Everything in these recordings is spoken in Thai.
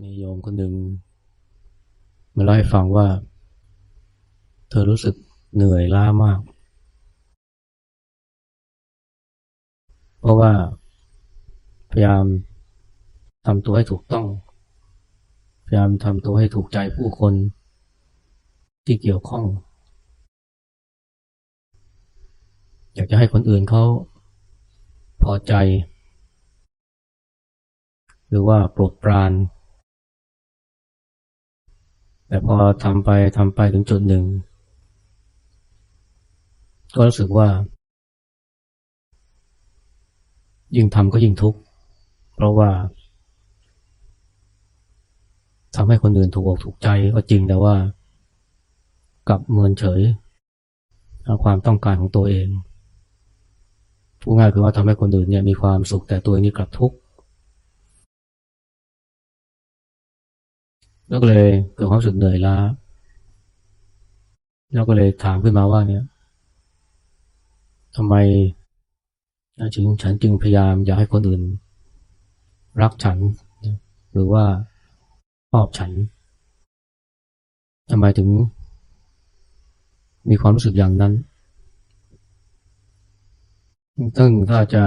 มีโยมคนหนึ่งมาเล่าให้ฟังว่า เธอรู้สึกเหนื่อยล้ามาก เพราะว่าพยายามทำตัวให้ถูกต้อง พยายามทำตัวให้ถูกใจผู้คนที่เกี่ยวข้อง อยากจะให้คนอื่นเขาพอใจ หรือว่าโปรดปราน แต่พอทำไปทำไปถึงจุดหนึ่ง ก็รู้สึกว่า ยิ่งทำก็ยิ่งทุกข์ เพราะว่าทำให้คนอื่นถูกอกถูกใจก็จริงแต่ว่า กลับเมินเฉยเอาความต้องการของตัวเองพูดง่ายคือว่าทำให้คนอื่นเนี่ยมีความสุขแต่ตัวเองนี่กลับทุกข์ แล้วก็เลยเกิดความรู้สึกเหนื่อยล้าแล้วก็เลยถามขึ้นมาว่าเนี่ยทำไมจึงฉันจึงพยายามอยากให้คนอื่น รักฉัน หรือว่าชอบฉันทำไมถึง มีความรู้สึกอย่างนั้นซึ่งถ้าจะ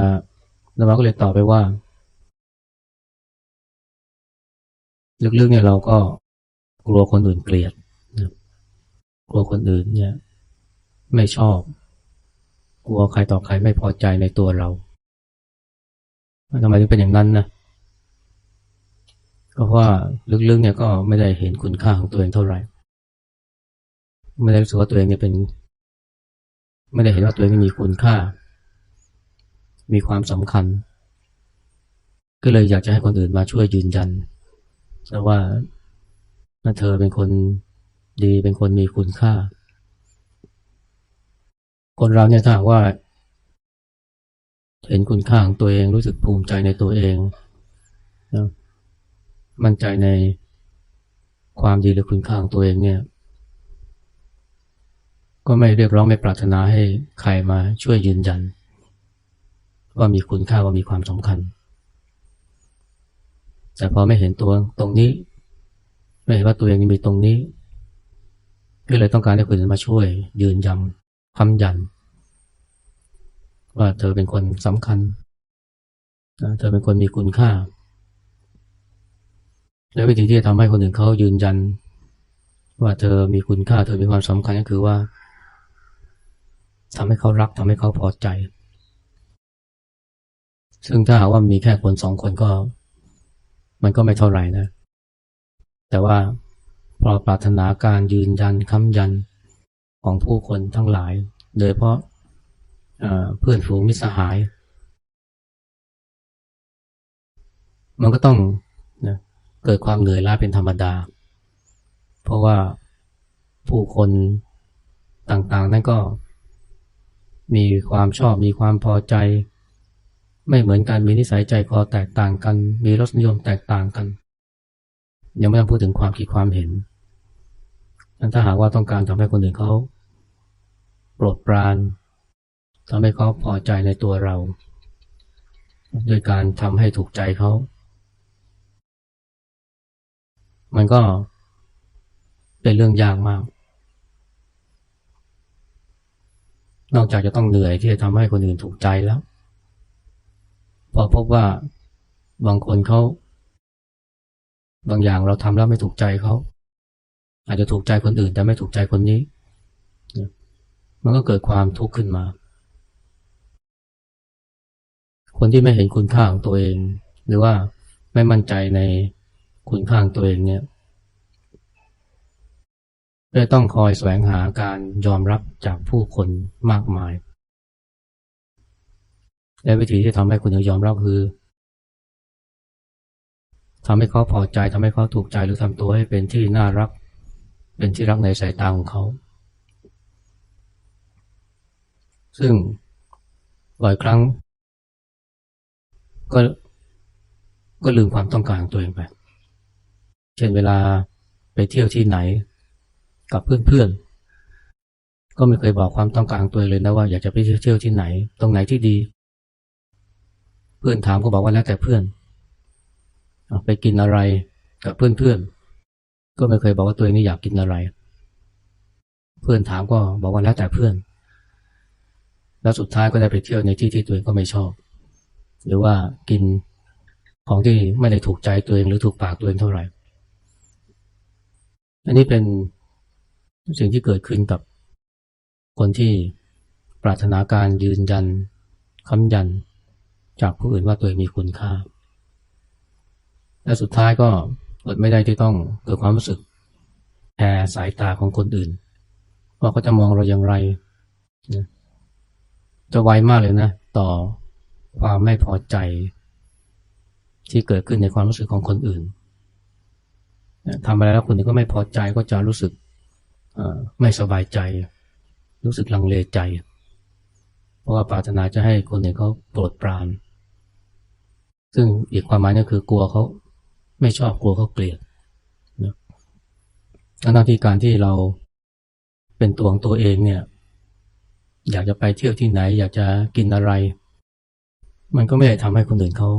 นวัก็เลยตอบไปว่า ลึกๆเนี่ยเราก็กลัวคนอื่นเกลียดนะกลัวคนอื่นเนี่ย ไม่ชอบ กลัวใครต่อใครไม่พอใจในตัวเราทำไมถึงเป็นอย่างนั้นนะก็เพราะว่าลึกๆเนี่ยก็ไม่ได้เห็นคุณค่าของตัวเองเท่าไหร่ ไม่ได้รู้สึกว่าตัวเองเนี่ยเป็น ไม่ได้เห็นว่าตัวเองมีคุณค่า มีความสำคัญ ก็เลยอยากจะให้คนอื่นมาช่วยยืนยัน ว่าเธอเป็นคนดีเป็นคนมีคุณค่า คนเราเนี่ยถ้าว่า เห็นคุณค่าของตัวเองรู้สึกภูมิใจในตัวเองนะมั่นใจในความดีหรือคุณค่าของตัวเองเนี่ย ก็ไม่เรียกร้องไม่ปรารถนาให้ใครมาช่วยยืนยัน ว่ามีคุณค่าว่ามีความสำคัญ แต่พอไม่เห็นตัวตรงนี้ ไม่เห็นว่าตัวเองมีตรงนี้ก็เลยต้องการให้คนอื่นมาช่วย ยืนยันคำยัน ว่าเธอเป็นคนสำคัญเธอเป็นคนมีคุณค่า และวิธีที่จะทำให้คนอื่นเขายืนยัน ว่าเธอมีคุณค่า เธอมีความสำคัญก็คือว่าทำให้เขารักทำให้เขาพอใจ ซึ่งถ้าหากว่ามีแค่คนสองคนก็ มันก็ไม่เท่าไหร่นะ แต่ว่าพอปรารถนาการยืนยันคำยันของผู้คนทั้งหลาย โดยเพราะเพื่อนฝูงมิสหาย มันก็ต้องนะเกิดความเหนื่อยล้าเป็นธรรมดา เพราะว่าผู้คนต่างๆ นั้นก็มีความชอบมีความพอใจ ไม่เหมือนกันมีนิสัยใจคอแตกต่างกัน มีรสนิยมแตกต่างกัน ยังไม่ต้องพูดถึงความคิดความเห็นถ้าหากว่าต้องการทำให้คนอื่นเขาโปรดปรานทำให้เขาพอใจในตัวเราโดยการทำให้ถูกใจเขา มันก็เป็นเรื่องยากมาก นอกจากจะต้องเหนื่อยที่จะทำให้คนอื่นถูกใจแล้ว พอพบว่าบางคนเขาบางอย่างเราทำแล้วไม่ถูกใจเขาอาจจะถูกใจคนอื่น แต่ไม่ถูกใจคนนี้ มันก็เกิดความทุกข์ขึ้นมา คนที่ไม่เห็นคุณค่าของตัวเอง หรือว่าไม่มั่นใจในคุณค่าของตัวเองเนี่ยก็ต้องคอยแสวงหาการยอมรับจากผู้คนมากมาย และวิธีที่ทำให้คุณยอมรับคือทำให้เขาพอใจทำให้เขาถูกใจหรือทำตัวให้เป็นที่น่ารัก เป็นที่รักในสายตาของเขา ซึ่งบ่อยครั้ง ก็ก็ลืมความต้องการของตัวเองไป เช่นเวลาไปเที่ยวที่ไหนกับเพื่อนๆ ก็ไม่เคยบอกความต้องการของตัวเองเลยนะว่าอยากจะไปเที่ยวที่ไหน ตรงไหนที่ดี พื่อนถามก็บอกว่าแล้วแต่เพื่อนไปกินอะไรกับเพื่อนๆ ก็ไม่เคยบอกว่าตัวเองนี่อยากกินอะไร เพื่อนถามก็บอกว่าแล้วแต่เพื่อน แล้วสุดท้ายก็ได้ไปเที่ยวในที่ที่ตัวเองก็ไม่ชอบ หรือว่ากินของที่ไม่ได้ถูกใจตัวเองหรือถูกปากตัวเองเท่าไหร่ อันนี้เป็นสิ่งที่เกิดขึ้นกับคนที่ปรารถนาการยืนยันคำยัน จากผู้อื่นว่าตัวเองมีคุณค่า และสุดท้ายก็อดไม่ได้ที่ต้องเกิดความรู้สึกแคร์สายตาของคนอื่น ว่าเขาจะมองเราอย่างไรนะจะไวมากเลยนะ ต่อความไม่พอใจ ที่เกิดขึ้นในความรู้สึกของคนอื่นทำอะไรแล้วคนอื่นก็ไม่พอใจก็จะรู้สึกไม่สบายใจ รู้สึกลังเลใจ เพราะว่าปรารถนาจะให้คนอื่นเขาโปรดปราน ซึ่งอีกความหมายนึงคือกลัวเขาไม่ชอบกลัวเขาเกลียดนะทั้งที่การที่เราเป็นตัวของตัวเองเนี่ย อยากจะไปเที่ยวที่ไหน อยากจะกินอะไร มันก็ไม่ได้ทำให้คนอื่นเขา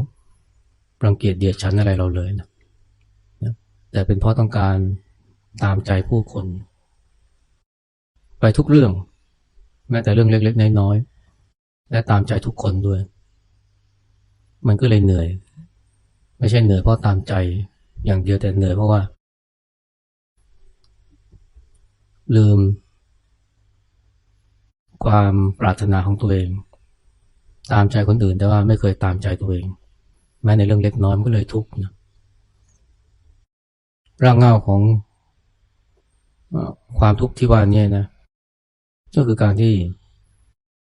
รังเกียจเดียดฉันอะไรเราเลยนะแต่เป็นเพราะต้องการตามใจผู้คน ไปทุกเรื่อง แม้แต่เรื่องเล็ก ๆ น้อยๆและตามใจทุกคนด้วย มันก็เลยเหนื่อย ไม่ใช่เหนื่อยเพราะตามใจอย่างเดียวแต่เหนื่อยเพราะว่า ลืม ความปรารถนาของตัวเอง ตามใจคนอื่นแต่ว่าไม่เคยตามใจตัวเอง แม้ในเรื่องเล็กน้อยมันก็เลยทุกข์นะร่ากเงาของความทุกข์ที่ว่านี้นะ ก็คือการที่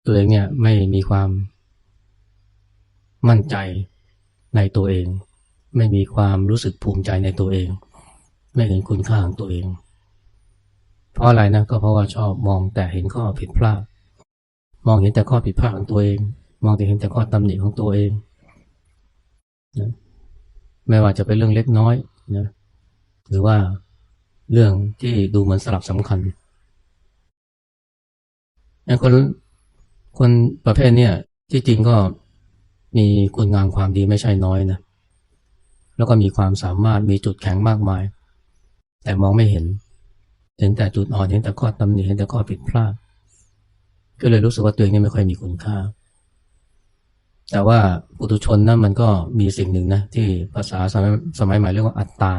ตัวเองเนี่ยไม่มีความ มั่นใจในตัวเอง ไม่มีความรู้สึกภูมิใจในตัวเอง ไม่เห็นคุณค่าของตัวเอง เพราะอะไรนะก็เพราะว่าชอบมองแต่เห็นข้อผิดพลาดมองเห็นแต่ข้อผิดพลาดของตัวเอง มองแต่เห็นแต่ข้อตำหนิของตัวเองนะไม่ว่าจะเป็นเรื่องเล็กน้อยนะหรือว่าเรื่องที่ดูเหมือนสลับสำคัญคนคนประเภทเนี้ยที่จริงก็ มีคุณงามความดีไม่ใช่น้อยนะ แล้วก็มีความสามารถมีจุดแข็งมากมาย แต่มองไม่เห็น เห็นแต่จุดอ่อนเห็นแต่ข้อตำหนิเห็นแต่ข้อผิดพลาด ก็เลยรู้สึกว่าตัวเองนี่ไม่ค่อยมีคุณค่า แต่ว่าปุถุชนนะั้นมันก็มีสิ่งหนึ่งนะ ที่ภาษาสมัยสมัยใหม่เรียกว่าอัตตา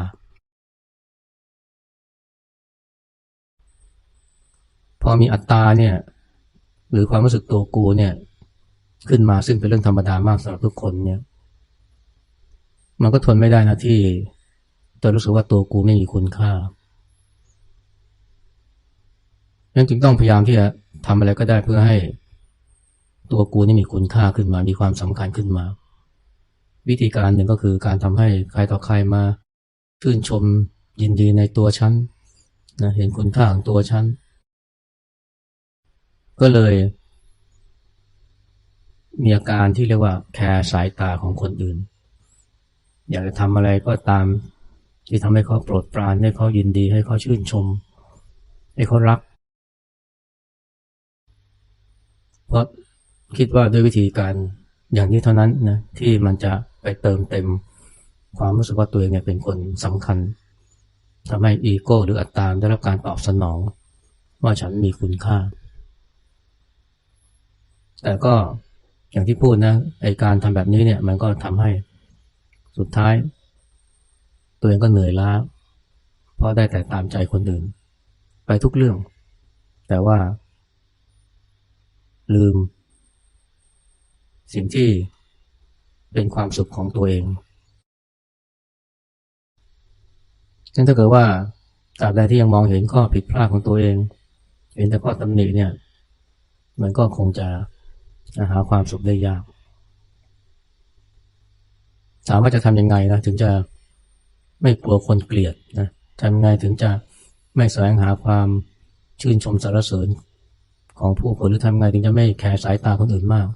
พอมีอัตตาเนี่ย หรือความรู้สึกตัวกูเนี่ย ขึ้นมาซึ่งเป็นเรื่องธรรมดามากสำหรับทุกคนเนี่ย มันก็ทนไม่ได้นะที่จะรู้สึกว่าตัวกูไม่มีคุณค่านั้นจึงต้องพยายามที่จะทำอะไรก็ได้เพื่อให้ ตัวกูนี่มีคุณค่าขึ้นมา มีความสำคัญขึ้นมา วิธีการหนึ่งก็คือการทำให้ใครต่อใครมาชื่นชมยินดีในตัวฉันนะเห็นคุณค่าของตัวฉันก็เลย มีอาการที่เรียกว่าแคร์สายตาของคนอื่น อยากจะทำอะไรก็ตามที่ทำให้เขาโปรดปรานให้เขายินดีให้เขาชื่นชม ให้เขารัก เพราะคิดว่าด้วยวิธีการอย่างนี้เท่านั้นนะที่มันจะไปเติมเต็ม ความรู้สึกว่าตัวเองเนี่ยเป็นคนสำคัญทำให้อีโก้ หรืออัตตาได้รับการตอบสนอง ว่าฉันมีคุณค่า แต่ก็ อย่างที่พูดนะไอการทำแบบนี้เนี่ยมันก็ทำให้สุดท้าย ตัวเองก็เหนื่อยล้าเพราะได้แต่ตามใจคนอื่น ไปทุกเรื่อง แต่ว่า ลืม สิ่งที่เป็นความสุขของตัวเองฉะนั้นถ้าเกิดว่าตราบใดที่ยังมองเห็นข้อผิดพลาดของตัวเอง เห็นแต่ข้อตำหนิเนี่ย มันก็คงจะ หาความสุขได้ยาก ถามว่าจะทำยังไงนะถึงจะไม่กลัวคนเกลียดนะทำยังไงถึงจะไม่แสวงหาความชื่นชมสรรเสริญของผู้คนหรือทำยังไงถึงจะไม่แคร์สายตาคนอื่นมาก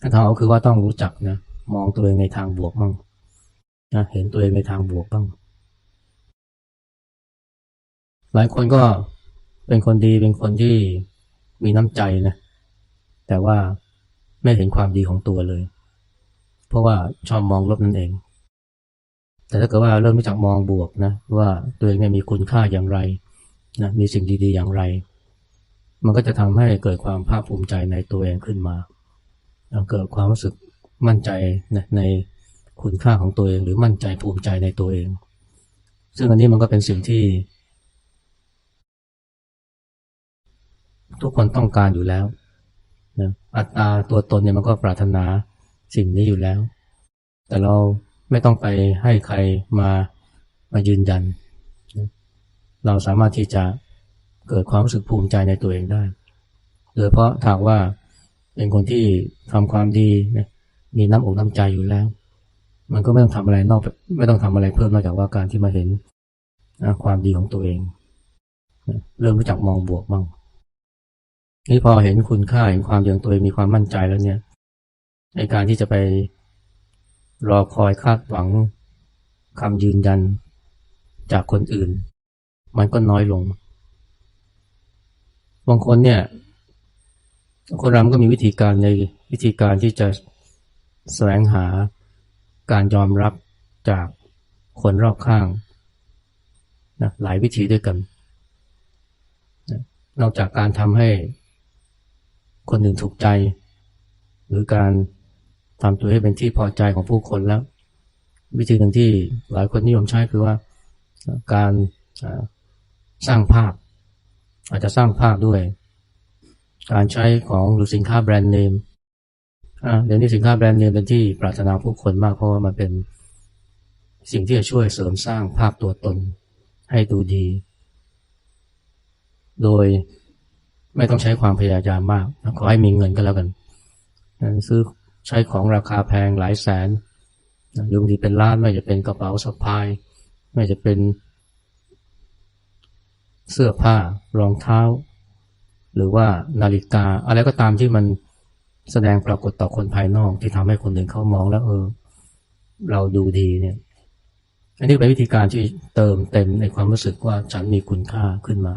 ทางเอาคือว่าต้องรู้จักนะมองตัวเองในทางบวกบ้างนะเห็นตัวเองในทางบวกบ้าง หลายคนก็เป็นคนดีเป็นคนที่ มีน้ำใจนะแต่ว่าไม่เห็นความดีของตัวเลย เพราะว่าชอบมองลบนั่นเอง แต่ถ้าเกิดว่าเริ่มรู้จักมองบวกนะว่าตัวเองเนี่ยมีคุณค่าอย่างไรนะมีสิ่งดีๆอย่างไร มันก็จะทำให้เกิดความภาคภูมิใจในตัวเองขึ้นมา เกิดความรู้สึกมั่นใจนะในคุณค่าของตัวเองหรือมั่นใจภูมิใจในตัวเอง ซึ่งอันนี้มันก็เป็นสิ่งที่ ทุกคนต้องการอยู่แล้วนะอัตราตัวตนเนี่ยมันก็ปรารถนาสิ่งนี้อยู่แล้ว แต่เราไม่ต้องไปให้ใครมามายืนยัน เราสามารถที่จะเกิดความรู้สึกภูมิใจในตัวเองได้ โดยเพราะถากว่าเป็นคนที่ทำความดีนะมีน้ำอกน้ำใจอยู่แล้ว มันก็ไม่ต้องทำอะไรนอกไม่ต้องทำอะไรเพิ่มนอกจากว่าการที่มาเห็นนะความดีของตัวเองนะเริ่มรู้จักมองบวกบ้าง นี่พอเห็นคุณค่าเห็นความดีของตัวเองมีความมั่นใจแล้วเนี่ยในการที่จะไปรอคอยคาดหวังคำยืนยันจากคนอื่น มันก็น้อยลง บางคนเนี่ย คนราก็มีวิธีการในวิธีการที่จะแสวงหาการยอมรับจากคนรอบข้างนะหลายวิธีด้วยกันนะนอกจากการทำให้ คนอื่นถูกใจ หรือการทำตัวให้เป็นที่พอใจของผู้คนแล้ว วิธีหนึ่งที่หลายคนนิยมใช้คือว่าการสร้างภาพ อาจจะสร้างภาพด้วย การใช้ของหรือสินค้าแบรนด์เนมเดี๋ยวนี้สินค้าแบรนด์เนมเป็นที่ปรารถนาผู้คนมากเพราะว่ามันเป็นสิ่งที่จะช่วยเสริมสร้างภาพตัวตนให้ดูดี โดย ไม่ต้องใช้ความพยายามมากขอให้มีเงินก็แล้วกันซื้อใช้ของราคาแพงหลายแสนหรือบางทีเป็นล้านไม่จะเป็นกระเป๋าสะพาย ไม่จะเป็น เสื้อผ้ารองเท้า หรือว่านาฬิกา อะไรก็ตามที่มันแสดงปรากฏต่อคนภายนอกที่ทำให้คนอื่นเขามองแล้วเออ เราดูดีเนี่ย อันนี้เป็นวิธีการที่เติมเต็มในความรู้สึกว่าฉันมีคุณค่าขึ้นมา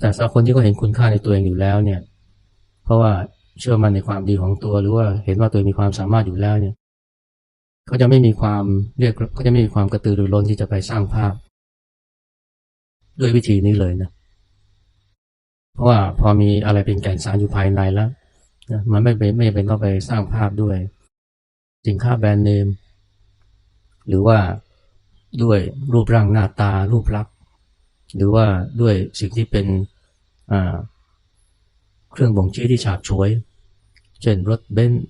แต่สำหรับคนที่เขาเห็นคุณค่าในตัวเองอยู่แล้วเนี่ย เพราะว่าเชื่อมั่นในความดีของตัวหรือว่าเห็นว่าตัวมีความสามารถอยู่แล้วเนี่ยเขาจะไม่มีความเรียกเขาจะไม่มีความกระตือรือร้นที่จะไปสร้างภาพ ด้วยวิธีนี้เลยนะ เพราะว่าพอมีอะไรเป็นแก่นสารอยู่ภายในแล้วนะมันไม่เป็นไม่เป็นต้องไปสร้างภาพด้วย สินค้าแบรนด์เนม หรือว่าด้วยรูปร่างหน้าตารูปลักษ หรือว่าด้วยสิ่งที่เป็นเครื่องบ่งชี้ที่ฉาบฉวย เช่นรถเบนซ์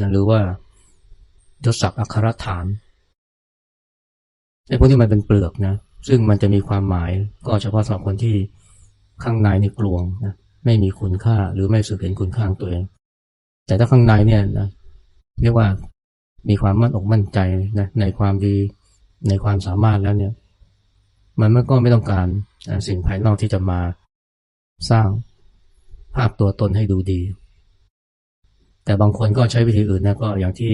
นะหรือว่ายศศักดิ์อัครฐานไอ้พวกที่มันเป็นเปลือกนะซึ่งมันจะมีความหมายก็เฉพาะสำหรับคนที่ข้างในในกลวงนะไม่มีคุณค่าหรือไม่สึกเห็นคุณค่าตัวเอง แต่ถ้าข้างในเนี่ยนะเรียกว่ามีความมั่นอกมั่นใจนะในความดีในความสามารถแล้วเนี่ย มันก็ไม่ต้องการสิ่งภายนอกที่จะมาสร้างภาพตัวตนให้ดูดี แต่บางคนก็ใช้วิธีอื่นนะก็อย่างที่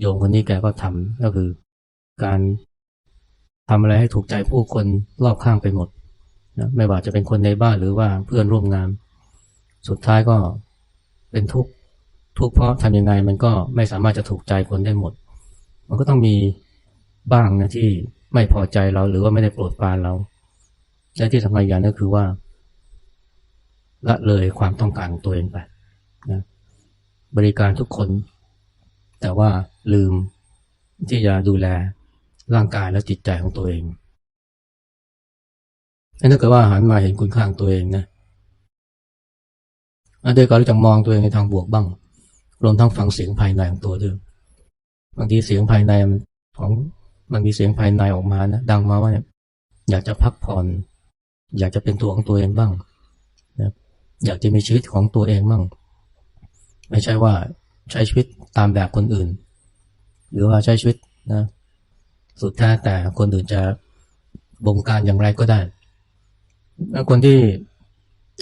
โยมคนนี้แกก็ทำก็คือ การทำอะไรให้ถูกใจผู้คนรอบข้างไปหมดนะไม่ว่าจะเป็นคนในบ้านหรือว่าเพื่อนร่วมงาน สุดท้ายก็เป็นทุกข์ทุกข์เพราะทำยังไงมันก็ไม่สามารถจะถูกใจคนได้หมด มันก็ต้องมีบ้างนะที่ ไม่พอใจเราหรือว่าไม่ได้โปรดปรานเราและที่สำคัญอย่างนึงคือว่า ละเลยความต้องการตัวเองไปนะบริการทุกคน แต่ว่าลืมที่จะดูแลร่างกายและจิตใจของตัวเองถ้าเกิดว่าหันมาเห็นคุณค่าของตัวเองนะอันเดียวก็รู้จักมองตัวเองในทางบวกบ้าง รวมทั้งฟังเสียงภายในของตัวด้วย บางทีเสียงภายในของ มันมีเสียงภายในออกมานะดังมาว่าเนี่ยอยากจะพักผ่อน อยากจะเป็นตัวของตัวเองบ้างนะอยากจะมีชีวิตของตัวเองบ้าง ไม่ใช่ว่าใช้ชีวิตตามแบบคนอื่น หรือว่าใช้ชีวิตนะสุดท้ายแต่คนอื่นจะบงการอย่างไรก็ได้คนที่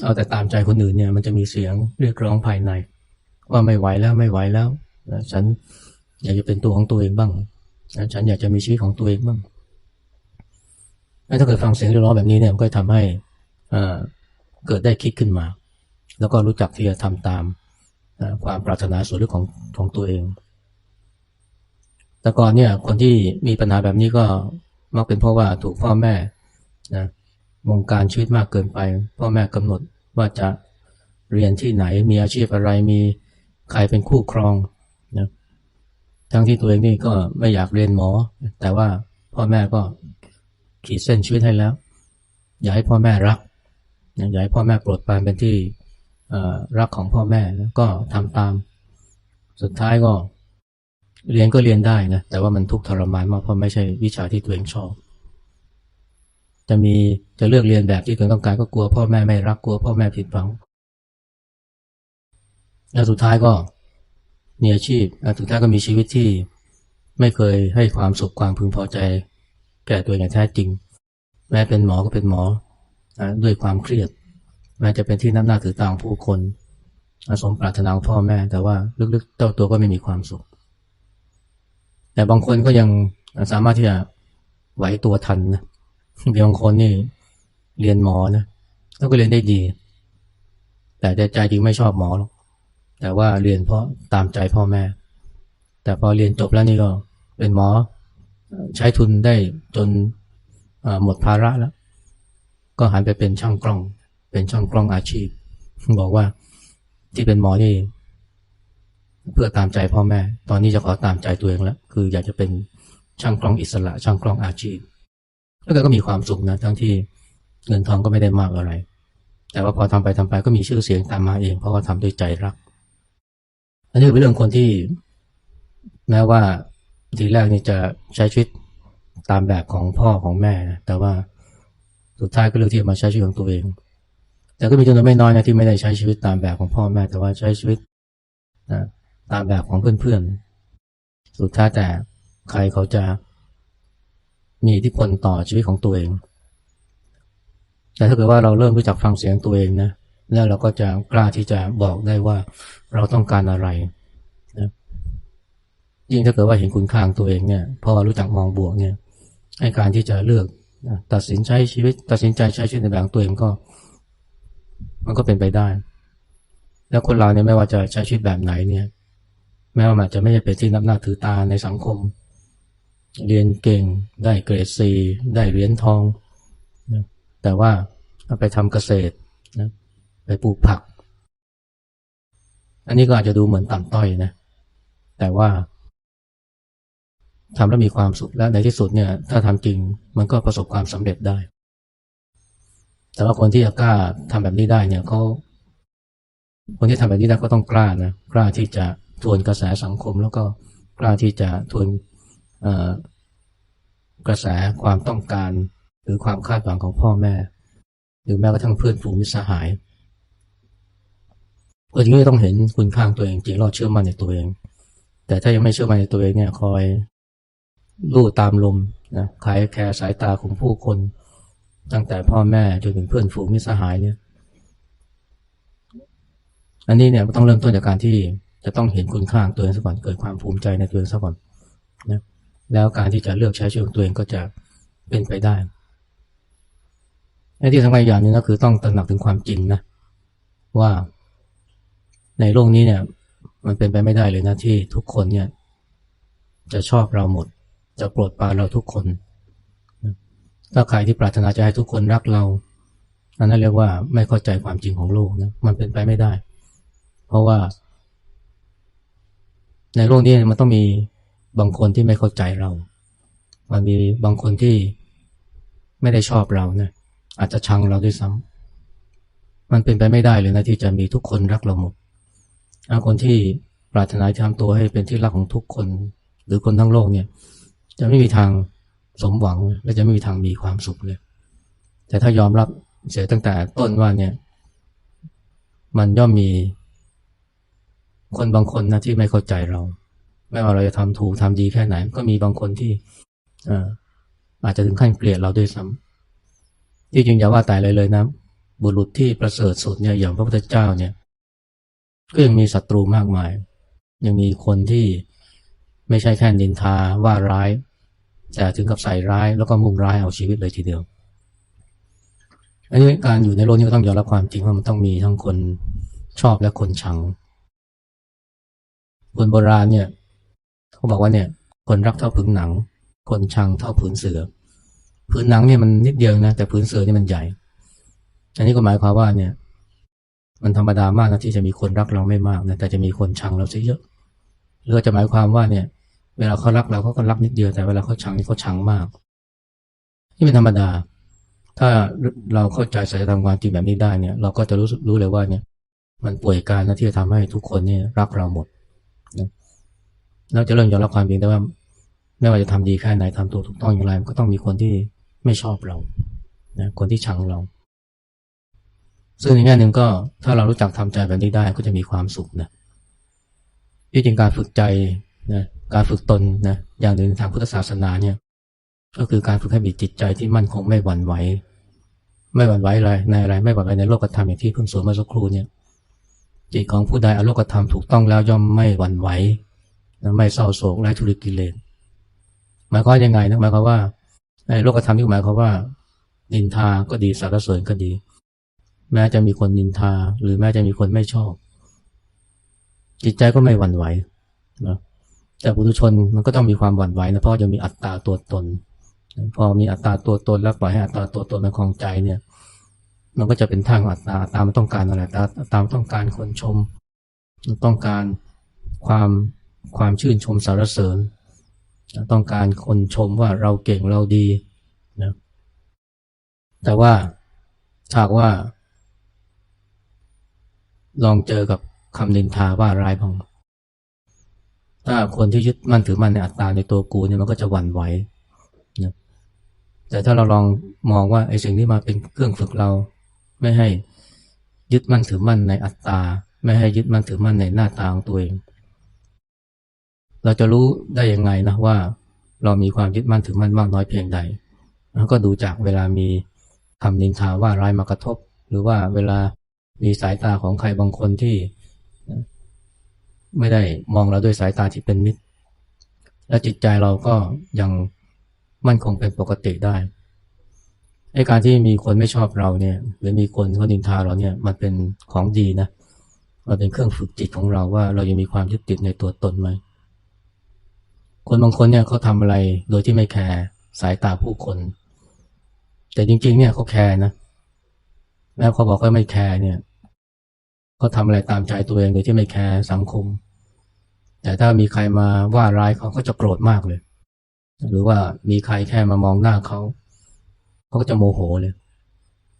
เอาแต่ตามใจคนอื่นเนี่ย มันจะมีเสียงเรียกร้องภายใน ว่าไม่ไหวแล้วไม่ไหวแล้วฉันอยากจะเป็นตัวของตัวเองบ้าง ฉันอยากจะมีชีวิตของตัวเองบ้างถ้าเกิดฟังเสียงเรียกร้องแบบนี้เนี่ยมันก็ทำให้เกิดได้คิดขึ้นมา แล้วก็รู้จักที่จะทำตามความปรารถนาส่วนลึกของของตัวเอง แต่ก่อนเนี่ยคนที่มีปัญหาแบบนี้ก็มักเป็นเพราะว่าถูกพ่อแม่นะวงการชีวิตมากเกินไป พ่อแม่กำหนดว่าจะเรียนที่ไหนมีอาชีพอะไรมีใครเป็นคู่ครอง ทั้งที่ตัวเองนี่ก็ไม่อยากเรียนหมอ แต่ว่าพ่อแม่ก็ขีดเส้นชีวิตให้แล้ว อยากให้พ่อแม่รักอยากให้พ่อแม่โปรดปรานเป็นที่รักของพ่อแม่แล้วก็ทำตาม สุดท้ายก็เรียนก็เรียนได้นะแต่ว่ามันทุกข์ทรมานมากเพราะไม่ใช่วิชาที่ตัวเองชอบ จะมีจะเลือกเรียนแบบที่ตัวต้องการก็กลัวพ่อแม่ไม่รักกลัวพ่อแม่ผิดหวังแล้วสุดท้ายก็ มีอาชีพแล้วสุดท้ายก็มีชีวิตที่ไม่เคยให้ความสุขความพึงพอใจ แก่ตัวเองอย่างแท้จริง แม้เป็นหมอก็เป็นหมอด้วยความเครียด แม้จะเป็นที่นับหน้าถือตาของผู้คนสมปรารถนาของพ่อแม่ แต่ว่าลึกๆเจ้าตัวก็ไม่มีความสุข แต่บางคนก็ยังสามารถที่จะไหวตัวทันนะบางคนนี่เรียนหมอนะแล้วก็เรียนได้ดี แต่ใจจริงไม่ชอบหมอหรอก แต่ว่าเรียนเพราะตามใจพ่อแม่ แต่พอเรียนจบแล้วนี่ก็เป็นหมอ ใช้ทุนได้จนหมดภาระแล้ว ก็หันไปเป็นช่างกล้อง เป็นช่างกล้องอาชีพ บอกว่าที่เป็นหมอนี่ เพื่อตามใจพ่อแม่ ตอนนี้จะขอตามใจตัวเองแล้ว คืออยากจะเป็นช่างกล้องอิสระ ช่างกล้องอาชีพ แล้วก็มีความสุขนะทั้งที่เงินทองก็ไม่ได้มากอะไร แต่ว่าพอทำไปทำไปก็มีชื่อเสียงตามมาเอง เพราะว่าทำด้วยใจรัก อันนี้เป็นเรื่องคนที่ แม้ว่าทีแรกนี่จะใช้ชีวิตตามแบบของพ่อของแม่นะแต่ว่าสุดท้ายก็เลือกที่จะมาใช้ชีวิตของตัวเอง แต่ก็มีจำนวนไม่น้อยนะที่ไม่ได้ใช้ชีวิตตามแบบของพ่อแม่ แต่ว่าใช้ชีวิตนะตามแบบของเพื่อนๆ สุดท้ายแต่ใครเขาจะมีอิทธิพลต่อชีวิตของตัวเอง แต่ถ้าเกิดว่าเราเริ่มรู้จักฟังเสียงตัวเองนะ แล้วเราก็จะกล้าที่จะบอกได้ว่าเราต้องการอะไรนะยิ่งถ้าเกิดว่าเห็นคุณค่าของตัวเองเนี่ยพอรู้จักมองบวกเนี่ยให้การที่จะเลือกนะตัดสินใช้ชีวิต ตัดสินใจใช้ชีวิตในแบบตัวเองก็ มันก็เป็นไปได้ แล้วคนเราเนี่ยไม่ว่าจะใช้ชีวิตแบบไหนเนี่ย แม้ว่ามันจะไม่ใช่เป็นที่นับหน้าถือตาในสังคม เรียนเก่งได้เกรดซีได้เหรียญทองนะแต่ว่าเอาไปทำเกษตรนะ ไปปลูกผัก อันนี้ก็อาจจะดูเหมือนต่ำต้อยนะ แต่ว่าทำแล้วมีความสุขและในที่สุดเนี่ย ถ้าทำจริงมันก็ประสบความสำเร็จได้ แต่ว่าคนที่จะกล้าทำแบบนี้ได้เนี่ยเขาคนที่ทำแบบนี้ได้ก็ต้องกล้านะกล้าที่จะทวนกระแสสังคม แล้วก็กล้าที่จะทวนกระแสความต้องการ หรือความคาดหวังของพ่อแม่ หรือแม้กระทั่งเพื่อนฝูงมิสหาย คนที่ต้องเห็นคุณค่างตัวเองจริงเรอดเชื่อมั่นในตัวเอง แต่ถ้ายังไม่เชื่อมั่นในตัวเองเนี่ยคอยลู่ตามลมนะขายแคร์สายตาของผู้คน ตั้งแต่พ่อแม่จนถึงเพื่อนฝูงมิตรสหายเนี่ย อันนี้เนี่ยต้องเริ่มต้นจากการที่จะต้องเห็นคุณค่างตัวเองซะก่อนเกิดความภูมิใจในตัวเองซะก่อนนะแล้วการที่จะเลือกใช้ชีวิตของตัวเองก็จะเป็นไปได้ในที่สำคัญอย่างนึงก็คือต้องตระหนักถึงความจริงนะว่า ในโลกนี้เนี่ย มันเป็นไปไม่ได้เลยนะที่ทุกคนเนี่ย จะชอบเราหมด จะโปรดปรานเราทุกคน ถ้าใครที่ปรารถนาจะให้ทุกคนรักเราอันนั้นเรียกว่าไม่เข้าใจความจริงของโลกนะมันเป็นไปไม่ได้ เพราะว่า ในโลกนี้มันต้องมีบางคนที่ไม่เข้าใจเรา มันมีบางคนที่ไม่ได้ชอบเรานะอาจจะชังเราด้วยซ้ำมันเป็นไปไม่ได้เลยนะที่จะมีทุกคนรักเราหมด คนที่ปรารถนาจะทำตัวให้เป็นที่รักของทุกคน หรือคนทั้งโลกเนี่ย จะไม่มีทางสมหวังและจะไม่มีทางมีความสุขเลย แต่ถ้ายอมรับเสียตั้งแต่ต้นว่าเนี่ย มันย่อมมีคนบางคนนะที่ไม่เข้าใจเรา ไม่ว่าเราจะทำถูกทำดีแค่ไหน ก็มีบางคนที่เอ่อาจจะถึงขั้นเกลียดเราด้วยซ้ำที่จริงอย่าว่าแต่เลยเลยนะ บุรุษที่ประเสริฐสุดเนี่ยอย่างพระพุทธเจ้าเนี่ย ก็ยังมีศัตรูมากมาย ยังมีคนที่ไม่ใช่แค่นินทาว่าร้าย แต่ถึงกับใส่ร้ายแล้วก็มุ่งร้ายเอาชีวิตเลยทีเดียว อันนี้การอยู่ในโลกนี้ก็ต้องยอมรับความจริงว่ามันต้องมีทั้งคนชอบและคนชัง คนโบราณเนี่ยเขาบอกว่าเนี่ย คนรักเท่าผืนหนัง คนชังเท่าผืนเสือผืนหนังเนี่ยมันนิดเดียวนะแต่ผืนเสือเนี่ยมันใหญ่ อันนี้ก็หมายความว่าเนี่ย มันธรรมดามากนะที่จะมีคนรักเราไม่มากนะแต่จะมีคนชังเราซะเยอะหรือจะหมายความว่าเนี่ย เวลาเขารักเราเขาก็รักนิดเดียวแต่เวลาเขาชังนี่เขาชังมาก นี่เป็นธรรมดา ถ้าเราเข้าใจสัจธรรมความจริงแบบนี้ได้เนี่ย เราก็จะรู้รู้เลยว่าเนี่ย มันป่วยการนะที่จะทำให้ทุกคนเนี่ยรักเราหมดนะเราจะเริ่มยอมรับความจริงได้ว่าไม่ว่าจะทำดีแค่ไหนทำตัวถูกต้องอย่างไรมันก็ต้องมีคนที่ไม่ชอบเรานะคนที่ชังเรา ซึ่งในแง่หนึ่งก็ถ้าเรารู้จักทำใจแบบนี้ได้ก็จะมีความสุขนะที่จริงการฝึกใจนะการฝึกตนนะอย่างหนึ่งทางพุทธศาสนาเนี่ย ก็คือการฝึกให้มีจิตใจที่มั่นคงไม่หวั่นไหวไม่หวั่นไหวอะไรในอะไร ไม่หวั่นไหวในโลกธรรมอย่างที่เพิ่งสวนเมื่อสักครู่เนี่ย จิตของผู้ใดอโลกธรรมถูกต้องแล้วย่อมไม่หวั่นไหวไม่เศร้าโศกไร้ทุริกิเลสหมายความยังไงนะหมายความว่าในโลกธรรมที่หมายความว่านินทาก็ดีสารเสริญก็ดี แม้จะมีคนนินทา หรือแม้จะมีคนไม่ชอบ จิตใจก็ไม่หวั่นไหวนะแต่ปุถุชนมันก็ต้องมีความหวั่นไหวนะเพราะยังมีอัตตาตัวตน พอมีอัตตาตัวตนแล้วปล่อยให้อัตตาตัวตนมันคลองใจเนี่ย มันก็จะเป็นทางอัตตาตามต้องการอะไรตาตามต้องการคนชม ต้องการความความชื่นชมสารเสริญ ต้องการคนชมว่าเราเก่งเราดีนะแต่ว่าถ้าว่า ลองเจอกับคำนินทาว่าร้ายบ้างถ้าคนที่ยึดมั่นถือมั่นในอัตตาในตัวกูเนี่ยมันก็จะหวั่นไหวนะแต่ถ้าเราลองมองว่าไอ้สิ่งที่มาเป็นเครื่องฝึกเรา ไม่ให้ยึดมั่นถือมั่นในอัตตา ไม่ให้ยึดมั่นถือมั่นในหน้าตาของตัวเอง เราจะรู้ได้ยังไงนะว่า เรามีความยึดมั่นถือมั่นมากน้อยเพียงใดแล้วก็ดูจากเวลามีคำนินทาว่าร้ายมากระทบ หรือว่าเวลา มีสายตาของใครบางคนที่ไม่ได้มองเราด้วยสายตาที่เป็นมิตร และจิตใจเราก็ยังมั่นคงเป็นปกติได้ไอ้การที่มีคนไม่ชอบเราเนี่ย หรือมีคนเขาดินทาเราเนี่ยมันเป็นของดีนะมันเป็นเครื่องฝึกจิตของเราว่าเรายังมีความยึดติดในตัวตนไหมคนบางคนเนี่ยเขาทำอะไรโดยที่ไม่แคร์สายตาผู้คน แต่จริงๆ เนี่ยเขาแคร์นะแม้เขาบอกว่าไม่แคร์เนี่ย เขาทำอะไรตามใจตัวเองโดยที่ไม่แคร์สังคม แต่ถ้ามีใครมาว่าร้ายเขาก็จะโกรธมากเลย หรือว่ามีใครแค่มามองหน้าเขาเขาก็จะโมโหเลย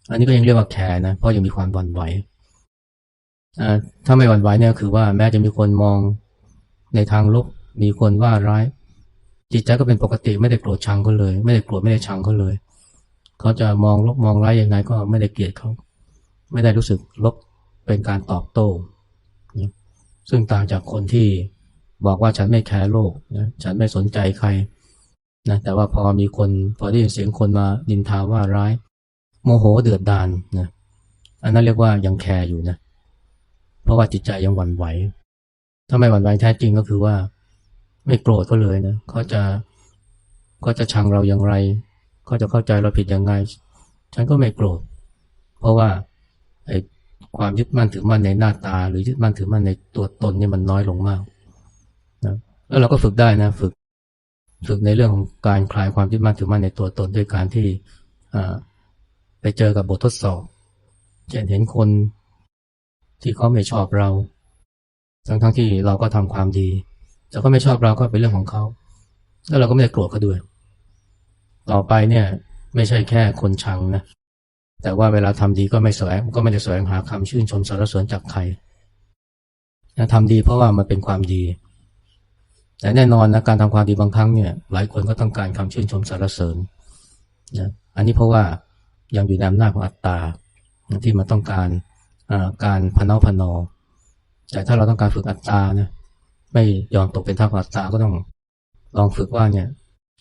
อันนี้ก็ยังเรียกว่าแคร์นะ เพราะยังมีความหวั่นไหวถ้าไม่หวั่นไหวเนี่ยคือว่าแม้จะมีคนมองในทางลบ มีคนว่าร้าย จิตใจก็เป็นปกติไม่ได้โกรธชังเขาเลย ไม่ได้โกรธไม่ได้ชังเขาเลย เขาจะมองลบมองร้ายยังไงก็ไม่ได้เกลียดเขา ไม่ได้รู้สึกลบ เป็นการตอบโต้ซึ่งต่างจากคนที่บอกว่าฉันไม่แคร์โลกนะฉันไม่สนใจใครนะแต่ว่าพอมีคนพอได้ยินเสียงคนมาดินทาว่าร้าย โมโหเดือดดาลนะอันนั้นเรียกว่ายังแคร์อยู่นะ เพราะว่าจิตใจยังหวั่นไหว ถ้าไม่หวั่นไหวแท้จริงก็คือว่า ไม่โกรธก็เลยนะเขาจะเขาจะชังเราอย่างไรเขาจะเข้าใจเราผิดยังไงฉันก็ไม่โกรธ เพราะว่าไอ้ ความยึดมั่นถือมั่นในหน้าตา หรือยึดมั่นถือมั่นในตัวตนเนี่ยมันน้อยลงมากนะแล้วเราก็ฝึกได้นะฝึก ฝึกในเรื่องของการคลายความยึดมั่นถือมั่นในตัวตนด้วยการที่ไปเจอกับบททดสอบเช่นเห็นคนที่เขาไม่ชอบเรา ทั้งทั้งที่เราก็ทำความดี แต่ก็ไม่ชอบเราก็เป็นเรื่องของเขา แล้วเราก็ไม่ได้โกรธเขาด้วย ต่อไปเนี่ย ไม่ใช่แค่คนชังนะ แต่ว่าเวลาทำดีก็ไม่แสวงก็ไม่ได้แสวงหาคำชื่นชมสรรเสริญจากใครทำดีเพราะว่ามันเป็นความดี แต่แน่นอนนะการทำความดีบางครั้งเนี่ยหลายคนก็ต้องการคำชื่นชมสรรเสริญนะอันนี้เพราะว่ายังอยู่ในอำนาจของอัตตาที่มันต้องการการพนอพนอ แต่ถ้าเราต้องการฝึกอัตตานะไม่ยอมตกเป็นท่าของอัตตาก็ต้องลองฝึกว่าเนี่ย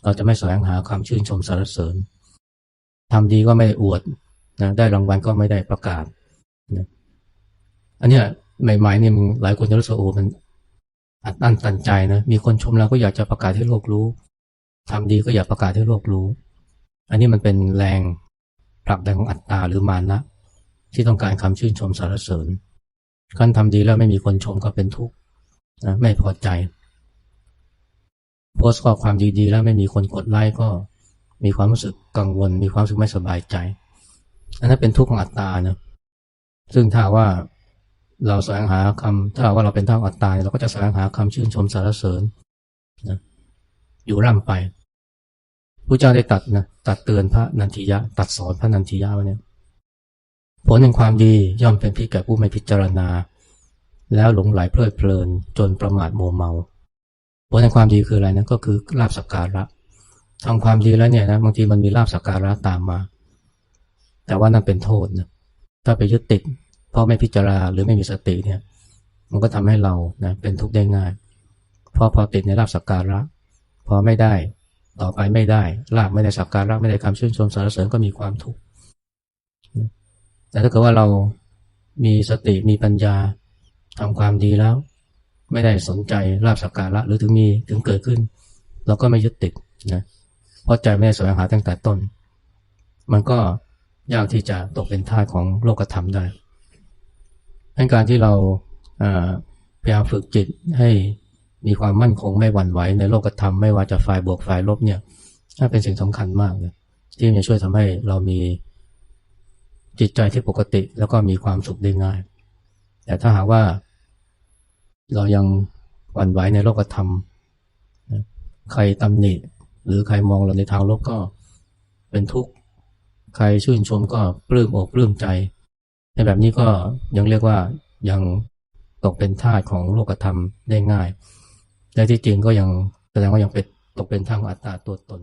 เราจะไม่แสวงหาความชื่นชมสรรเสริญทำดีก็ไม่อวด นะได้รางวัลก็ไม่ได้ประกาศนะอันนี้ใหม่ๆเนี่ยมึงหลายคนจะรู้สึกโอ้มันอัดอั้นตันใจนะมีคนชมเราก็อยากจะประกาศให้โลกรู้ทำดีก็อยากประกาศให้โลกรู้ อันนี้มันเป็นแรงผลักดันของอัตตาหรือมานะ ที่ต้องการคำชื่นชมสรรเสริญการทำดีแล้วไม่มีคนชมก็เป็นทุกข์นะไม่พอใจโพสต์ข้อความดีๆแล้วไม่มีคนกดไลค์ก็มีความรู้สึกกังวล มีความรู้สึกไม่สบายใจ อันนั้นเป็นทุกข์ของอัตตานะซึ่งถ้าว่าเราแสวงหาคำถ้าว่าเราเป็นท่าอัตตาเราก็จะแสวงหาคำชื่นชมสรรเสริญนะอยู่ร่ำไปพระเจ้าได้ตัดนะตัดเตือนพระนันทิยะ ตัดสอนพระนันทิยะไว้เนี่ยผลแห่งความดีย่อมเป็นพิษแก่ผู้ไม่พิจารณา แล้วหลงไหลเพลิดเพลินจนประมาทโมเมาผลแห่งความดีคืออะไรนะก็คือลาบสักการะทำความดีแล้วเนี่ยนะบางทีมันมีลาบสักการะตามมา แต่ว่านั่นเป็นโทษนะถ้าไปยึดติดเพราะไม่พิจารณาหรือไม่มีสติเนี่ยมันก็ทำให้เรานะเป็นทุกข์ได้ง่ายเพราะพอติดในลาบสักการะ พอไม่ได้ต่อไปไม่ได้ลาบไม่ได้สักการะไม่ได้คำชื่นชมสรรเสริญก็มีความทุกข์แต่ถ้าเกิดว่าเรามีสติมีปัญญาทำความดีแล้ว ไม่ได้สนใจลาบสักการะหรือถึงมีถึงเกิดขึ้น เราก็ไม่ยึดติดนะเพราะใจไม่ได้แสวงหาตั้งแต่ต้น มันก็ ยากที่จะตกเป็นทาสของโลกธรรมได้ดังการที่เราพยายามฝึกจิตให้มีความมั่นคงไม่หวั่นไหวในโลกธรรมไม่ว่าจะฝ่ายบวกฝ่ายลบเนี่ยน่าเป็นสิ่งสำคัญมากเลยที่จะช่วยทำให้เรามีจิตใจที่ปกติแล้วก็มีความสุขได้ง่าย แต่ถ้าหากว่าเรายังหวั่นไหวในโลกธรรม ใครตำหนิหรือใครมองเราในทางลบก็เป็นทุกข์ ใครชื่นชมก็ปลื้มอกปลื้มใจ ในแบบนี้ก็ยังเรียกว่ายังตกเป็นทาสของโลกธรรมได้ง่าย และที่จริงก็ยังแสดงว่ายังเป็นตกเป็นทางอัตตาตัวตน